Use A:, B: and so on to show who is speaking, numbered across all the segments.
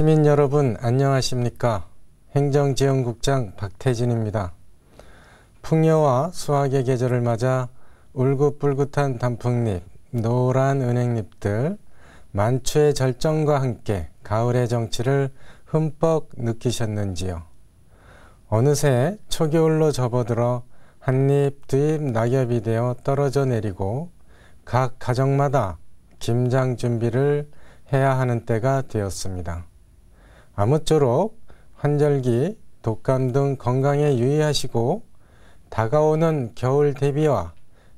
A: 시민 여러분 안녕하십니까? 행정지원국장 박태진입니다. 풍요와 수확의 계절을 맞아 울긋불긋한 단풍잎, 노란 은행잎들, 만추의 절정과 함께 가을의 정치를 흠뻑 느끼셨는지요? 어느새 초겨울로 접어들어 한입 두입 낙엽이 되어 떨어져 내리고 각 가정마다 김장 준비를 해야 하는 때가 되었습니다. 아무쪼록 환절기, 독감 등 건강에 유의하시고 다가오는 겨울 대비와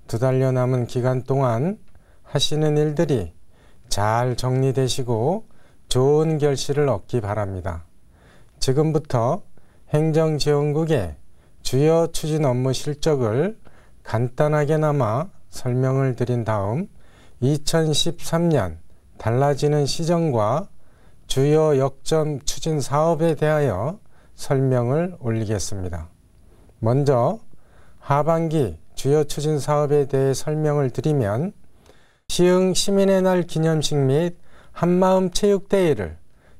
A: 두 달여 남은 기간 동안 하시는 일들이 잘 정리되시고 좋은 결실을 얻기 바랍니다. 지금부터 행정지원국의 주요 추진 업무 실적을 간단하게나마 설명을 드린 다음 2013년 달라지는 시정과 주요 역점 추진 사업에 대하여 설명을 올리겠습니다. 먼저 하반기 주요 추진 사업에 대해 설명을 드리면 시흥 시민의 날 기념식 및 한마음 체육대회를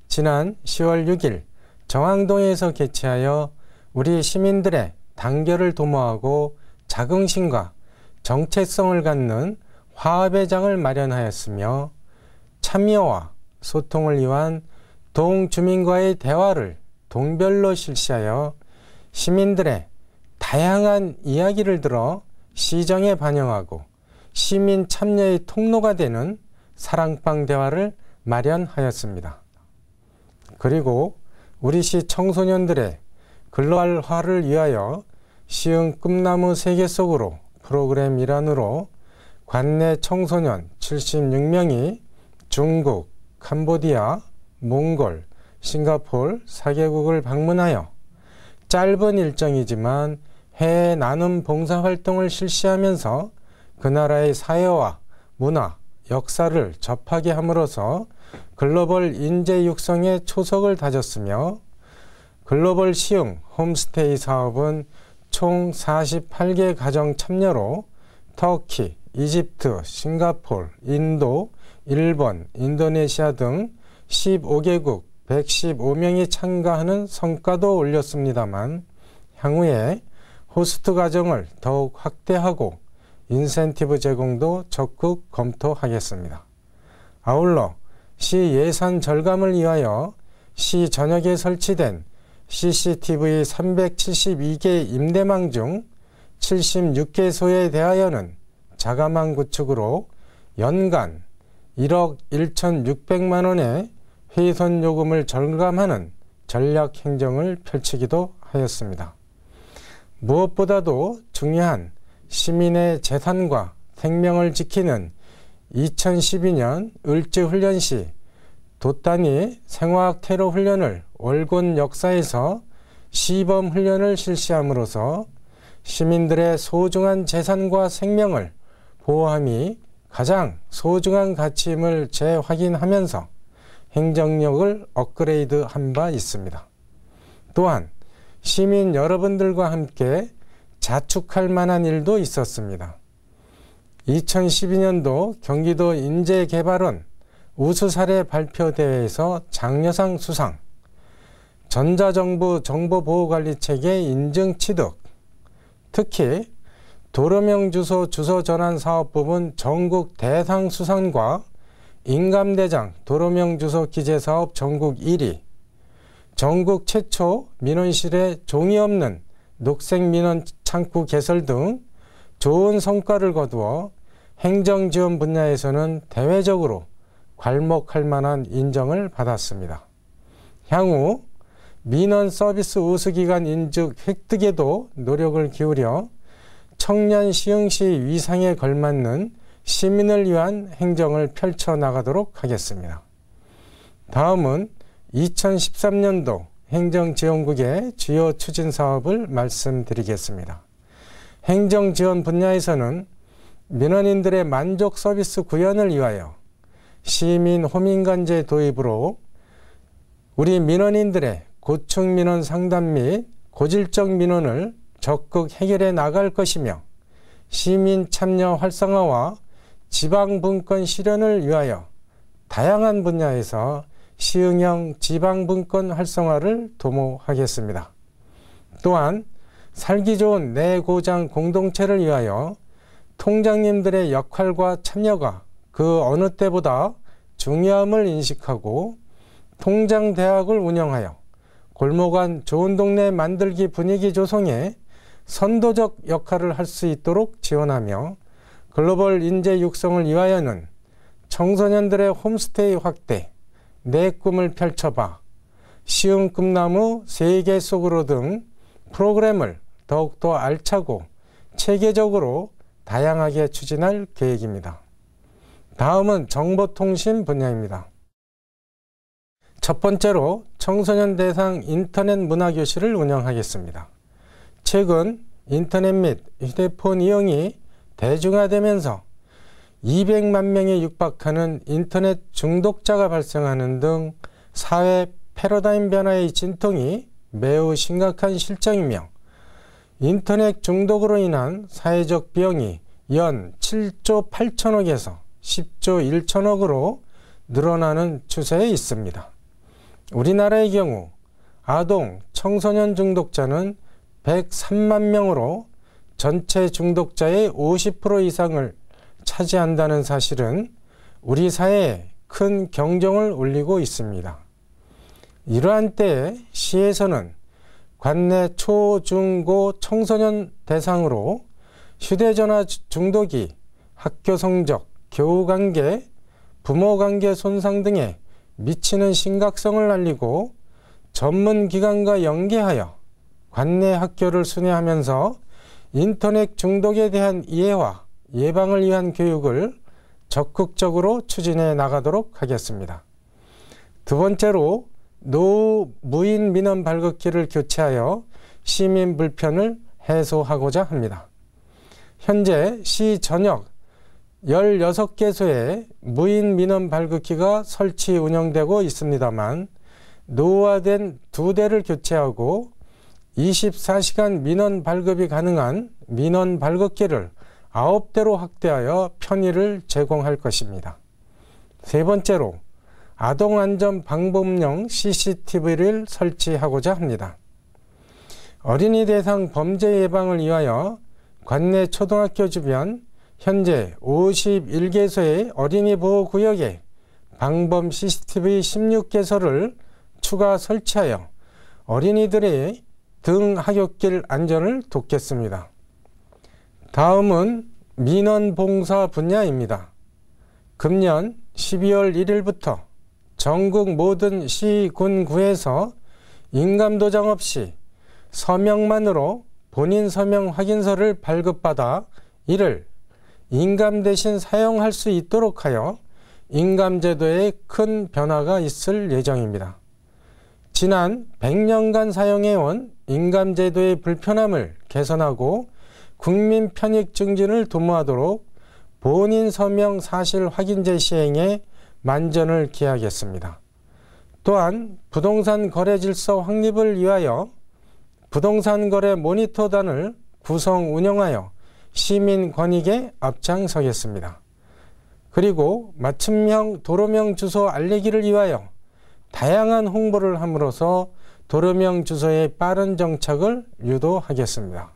A: 지난 10월 6일 정왕동에서 개최하여 우리 시민들의 단결을 도모하고 자긍심과 정체성을 갖는 화합의 장을 마련하였으며 참여와 소통을 위한 동주민과의 대화를 동별로 실시하여 시민들의 다양한 이야기를 들어 시정에 반영하고 시민 참여의 통로가 되는 사랑방 대화를 마련하였습니다. 그리고 우리 시 청소년들의 글로벌화를 위하여 시흥 꿈나무 세계 속으로 프로그램 일환으로 관내 청소년 76명이 중국, 캄보디아, 몽골, 싱가폴 4개국을 방문하여 짧은 일정이지만 해외 나눔 봉사활동을 실시하면서 그 나라의 사회와 문화, 역사를 접하게 함으로써 글로벌 인재 육성에 초석을 다졌으며 글로벌 시흥 홈스테이 사업은 총 48개 가정 참여로 터키, 이집트, 싱가폴, 인도, 일본, 인도네시아 등 15개국 115명이 참가하는 성과도 올렸습니다만 향후에 호스트 과정을 더욱 확대하고 인센티브 제공도 적극 검토하겠습니다. 아울러 시 예산 절감을 위하여 시 전역에 설치된 CCTV 372개 임대망 중 76개소에 대하여는 자가망 구축으로 연간 1억 1,600만 원의 회선 요금을 절감하는 전략 행정을 펼치기도 하였습니다. 무엇보다도 중요한 시민의 재산과 생명을 지키는 2012년 을지훈련 시 도단위 생화학 테러 훈련을 월곤 역사에서 시범 훈련을 실시함으로써 시민들의 소중한 재산과 생명을 보호함이 가장 소중한 가치임을 재확인하면서 행정력을 업그레이드 한 바 있습니다. 또한 시민 여러분들과 함께 자축할 만한 일도 있었습니다. 2012년도 경기도 인재개발원 우수사례 발표대회에서 장려상 수상, 전자정부 정보보호관리체계 인증 취득, 특히 도로명 주소 주소 전환 사업 부분 전국 대상 수상과 인감대장 도로명 주소 기재 사업 전국 1위, 전국 최초 민원실에 종이 없는 녹색 민원 창구 개설 등 좋은 성과를 거두어 행정 지원 분야에서는 대외적으로 괄목할 만한 인정을 받았습니다. 향후 민원 서비스 우수기관 인증 획득에도 노력을 기울여 청년 시흥시 위상에 걸맞는 시민을 위한 행정을 펼쳐 나가도록 하겠습니다. 다음은 2013년도 행정지원국의 주요 추진 사업을 말씀드리겠습니다. 행정지원 분야에서는 민원인들의 만족 서비스 구현을 위하여 시민 호민관제 도입으로 우리 민원인들의 고층 민원 상담 및 고질적 민원을 적극 해결해 나갈 것이며 시민 참여 활성화와 지방 분권 실현을 위하여 다양한 분야에서 시흥형 지방 분권 활성화를 도모하겠습니다. 또한 살기 좋은 내고장 공동체를 위하여 통장님들의 역할과 참여가 그 어느 때보다 중요함을 인식하고 통장 대학을 운영하여 골목 안 좋은 동네 만들기 분위기 조성에 선도적 역할을 할 수 있도록 지원하며 글로벌 인재 육성을 위하여는 청소년들의 홈스테이 확대, 내 꿈을 펼쳐봐, 시흥 꿈나무 세계 속으로 등 프로그램을 더욱더 알차고 체계적으로 다양하게 추진할 계획입니다. 다음은 정보통신 분야입니다. 첫 번째로 청소년 대상 인터넷 문화교실을 운영하겠습니다. 최근 인터넷 및 휴대폰 이용이 대중화되면서 200만 명에 육박하는 인터넷 중독자가 발생하는 등 사회 패러다임 변화의 진통이 매우 심각한 실정이며 인터넷 중독으로 인한 사회적 비용이 연 7조 8천억에서 10조 1천억으로 늘어나는 추세에 있습니다. 우리나라의 경우 아동, 청소년 중독자는 103만 명으로 전체 중독자의 50% 이상을 차지한다는 사실은 우리 사회에 큰 경종을 울리고 있습니다. 이러한 때에 시에서는 관내 초, 중, 고 청소년 대상으로 휴대전화 중독이 학교 성적, 교우 관계, 부모 관계 손상 등에 미치는 심각성을 알리고 전문 기관과 연계하여 관내 학교를 순회하면서 인터넷 중독에 대한 이해와 예방을 위한 교육을 적극적으로 추진해 나가도록 하겠습니다. 두 번째로 노후 무인 민원 발급기를 교체하여 시민 불편을 해소하고자 합니다. 현재 시 전역 16개소에 무인 민원 발급기가 설치 운영되고 있습니다만 노후화된 두 대를 교체하고 24시간 민원 발급이 가능한 민원 발급기를 9대로 확대하여 편의를 제공할 것입니다. 세 번째로 아동안전 방법용 CCTV를 설치하고자 합니다. 어린이 대상 범죄 예방을 위하여 관내 초등학교 주변 현재 51개소의 어린이 보호 구역에 방범 CCTV 16개소를 추가 설치하여 어린이들의 등 하굣길 안전을 돕겠습니다. 다음은 민원봉사 분야입니다. 금년 12월 1일부터 전국 모든 시, 군, 구에서 인감도장 없이 서명만으로 본인 서명 확인서를 발급받아 이를 인감 대신 사용할 수 있도록 하여 인감제도에 큰 변화가 있을 예정입니다. 지난 100년간 사용해온 인감제도의 불편함을 개선하고 국민 편익 증진을 도모하도록 본인 서명 사실 확인제 시행에 만전을 기하겠습니다. 또한 부동산 거래 질서 확립을 위하여 부동산 거래 모니터단을 구성 운영하여 시민 권익에 앞장서겠습니다. 그리고 맞춤형 도로명 주소 알리기를 위하여 다양한 홍보를 함으로써 도로명 주소의 빠른 정착을 유도하겠습니다.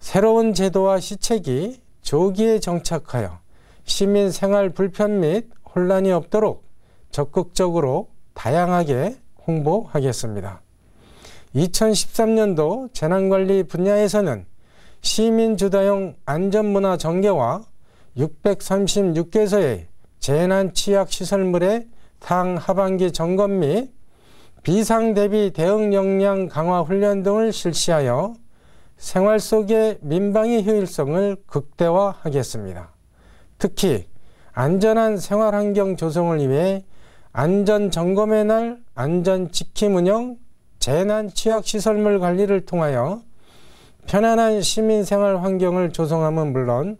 A: 새로운 제도와 시책이 조기에 정착하여 시민 생활 불편 및 혼란이 없도록 적극적으로 다양하게 홍보하겠습개습니다 2013년도 재난관리 분야에서는 시민 주도형 안전문화 전개와 636개소의 재난 취약 시설물의 상 하반기 점검 및 비상 대비 대응 역량 강화 훈련 등을 실시하여 생활 속의 민방위 효율성을 극대화하겠습니다. 특히 안전한 생활 환경 조성을 위해 안전 점검의 날 안전 지킴 운영 재난 취약 시설물 관리를 통하여 편안한 시민 생활 환경을 조성함은 물론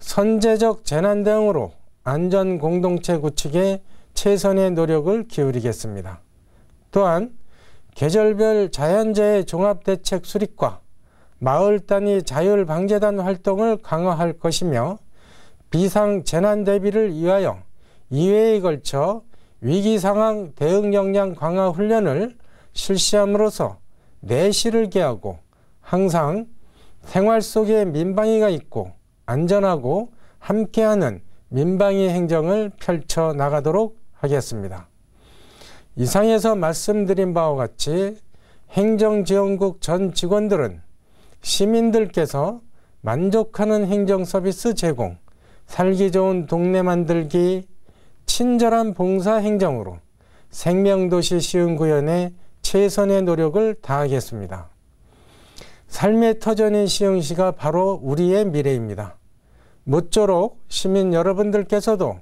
A: 선제적 재난 대응으로 안전 공동체 구축에 최선의 노력을 기울이겠습니다. 또한 계절별 자연재해 종합대책 수립과 마을 단위 자율 방재단 활동을 강화할 것이며 비상 재난 대비를 위하여 2회에 걸쳐 위기 상황 대응 역량 강화 훈련을 실시함으로써 내실을 기하고 항상 생활 속에 민방위가 있고 안전하고 함께하는 민방위 행정을 펼쳐 나가도록 하겠습니다. 이상에서 말씀드린 바와 같이 행정지원국 전 직원들은 시민들께서 만족하는 행정 서비스 제공, 살기 좋은 동네 만들기, 친절한 봉사 행정으로 생명도시 시흥 구현에 최선의 노력을 다하겠습니다. 삶의 터전인 시흥시가 바로 우리의 미래입니다. 모쪼록 시민 여러분들께서도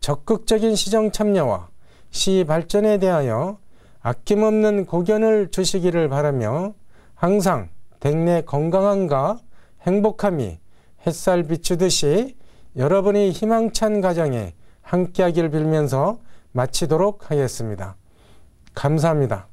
A: 적극적인 시정 참여와 시 발전에 대하여 아낌없는 고견을 주시기를 바라며 항상 댁내 건강함과 행복함이 햇살 비추듯이 여러분이 희망찬 가정에 함께하기를 빌면서 마치도록 하겠습니다. 감사합니다.